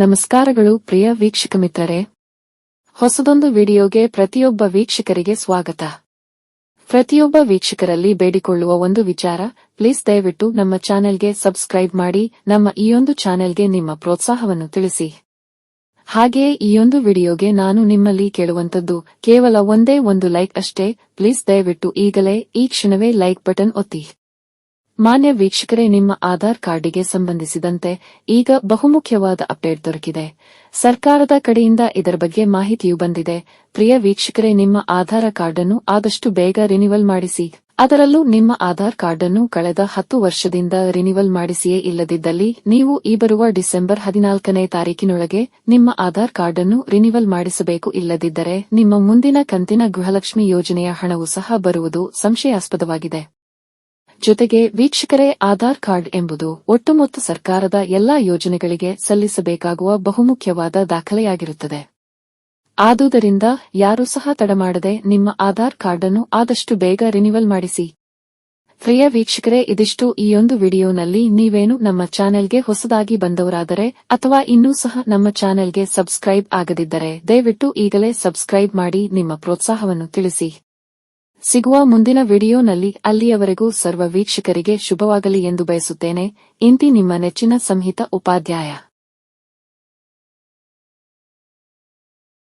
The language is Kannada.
ನಮಸ್ಕಾರಗಳು ಪ್ರಿಯ ವೀಕ್ಷಕ ಮಿತ್ರರೇ. ಹೊಸದೊಂದು ವಿಡಿಯೋಗೆ ಪ್ರತಿಯೊಬ್ಬ ವೀಕ್ಷಕರಿಗೆ ಸ್ವಾಗತ. ಪ್ರತಿಯೊಬ್ಬ ವೀಕ್ಷಕರಲ್ಲಿ ಬೇಡಿಕೊಳ್ಳುವ ಒಂದು ವಿಚಾರ, ಪ್ಲೀಸ್ ದಯವಿಟ್ಟು ನಮ್ಮ ಚಾನೆಲ್ಗೆ ಸಬ್ಸ್ಕ್ರೈಬ್ ಮಾಡಿ, ನಮ್ಮ ಈಯೊಂದು ಚಾನೆಲ್ಗೆ ನಿಮ್ಮ ಪ್ರೋತ್ಸಾಹವನ್ನು ತಿಳಿಸಿ. ಹಾಗೆಯೇ ಈಯೊಂದು ವಿಡಿಯೋಗೆ ನಾನು ನಿಮ್ಮಲ್ಲಿ ಕೇಳುವಂತದ್ದು ಕೇವಲ ಒಂದೇ ಒಂದು ಲೈಕ್ ಅಷ್ಟೇ, ಪ್ಲೀಸ್ ದಯವಿಟ್ಟು ಈಗಲೇ ಈ ಕ್ಷಣವೇ ಲೈಕ್ ಬಟನ್ ಒತ್ತಿ. ಮಾನ್ಯ ವೀಕ್ಷಕರೇ, ನಿಮ್ಮ ಆಧಾರ್ ಕಾರ್ಡಿಗೆ ಸಂಬಂಧಿಸಿದಂತೆ ಈಗ ಬಹುಮುಖ್ಯವಾದ ಅಪ್ಡೇಟ್ ದೊರಕಿದೆ. ಸರ್ಕಾರದ ಕಡೆಯಿಂದ ಇದರ ಬಗ್ಗೆ ಮಾಹಿತಿಯು ಬಂದಿದೆ. ಪ್ರಿಯ ವೀಕ್ಷಕರೇ, ನಿಮ್ಮ ಆಧಾರ ಕಾರ್ಡ್ ಅನ್ನು ಆದಷ್ಟು ಬೇಗ ರಿನಿವಲ್ ಮಾಡಿಸಿ. ಅದರಲ್ಲೂ ನಿಮ್ಮ ಆಧಾರ್ ಕಾರ್ಡ್ ಅನ್ನು ಕಳೆದ ಹತ್ತು ವರ್ಷದಿಂದ ರಿನಿವಲ್ ಮಾಡಿಸಿಯೇ ಇಲ್ಲದಿದ್ದಲ್ಲಿ ನೀವು ಈ ಬರುವ ಡಿಸೆಂಬರ್ ಹದಿನಾಲ್ಕನೇ ತಾರೀಕಿನೊಳಗೆ ನಿಮ್ಮ ಆಧಾರ್ ಕಾರ್ಡ್ ಅನ್ನು ರಿನಿವಲ್ ಮಾಡಿಸಬೇಕು. ಇಲ್ಲದಿದ್ದರೆ ನಿಮ್ಮ ಮುಂದಿನ ಕಂತಿನ ಗೃಹಲಕ್ಷ್ಮಿ ಯೋಜನೆಯ ಹಣವು ಸಹ ಬರುವುದು ಸಂಶಯಾಸ್ಪದವಾಗಿದೆ. ಜೊತೆಗೆ ವೀಕ್ಷಕರೇ ಆಧಾರ್ ಕಾರ್ಡ್ ಎಂಬುದು ಒಟ್ಟುಮೊತ್ತ ಸರ್ಕಾರದ ಎಲ್ಲಾ ಯೋಜನೆಗಳಿಗೆ ಸಲ್ಲಿಸಬೇಕಾಗುವ ಬಹುಮುಖ್ಯವಾದ ದಾಖಲೆಯಾಗಿರುತ್ತದೆ. ಆದುದರಿಂದ ಯಾರೂ ಸಹ ತಡಮಾಡದೆ ನಿಮ್ಮ ಆಧಾರ್ ಕಾರ್ಡ್ ಅನ್ನು ಆದಷ್ಟು ಬೇಗ ರಿನಿವಲ್ ಮಾಡಿಸಿ. ಪ್ರಿಯ ವೀಕ್ಷಕರೇ, ಇದಿಷ್ಟು ಈ ಒಂದು ವಿಡಿಯೋನಲ್ಲಿ. ನೀವೇನು ನಮ್ಮ ಚಾನೆಲ್ಗೆ ಹೊಸದಾಗಿ ಬಂದವರಾದರೆ ಅಥವಾ ಇನ್ನೂ ಸಹ ನಮ್ಮ ಚಾನೆಲ್ಗೆ ಸಬ್ಸ್ಕ್ರೈಬ್ ಆಗದಿದ್ದರೆ ದಯವಿಟ್ಟು ಈಗಲೇ ಸಬ್ಸ್ಕ್ರೈಬ್ ಮಾಡಿ ನಿಮ್ಮ ಪ್ರೋತ್ಸಾಹವನ್ನು ತಿಳಿಸಿ. ಸಿಗುವ ಮುಂದಿನ ವಿಡಿಯೋನಲ್ಲಿ ಅಲ್ಲಿಯವರೆಗೂ ಸರ್ವ ವೀಕ್ಷಕರಿಗೆ ಶುಭವಾಗಲಿ ಎಂದು ಬಯಸುತ್ತೇನೆ. ಇಂತಿ ನಿಮ್ಮ ನೆಚ್ಚಿನ ಸಂಹಿತ ಉಪಾಧ್ಯಾಯ.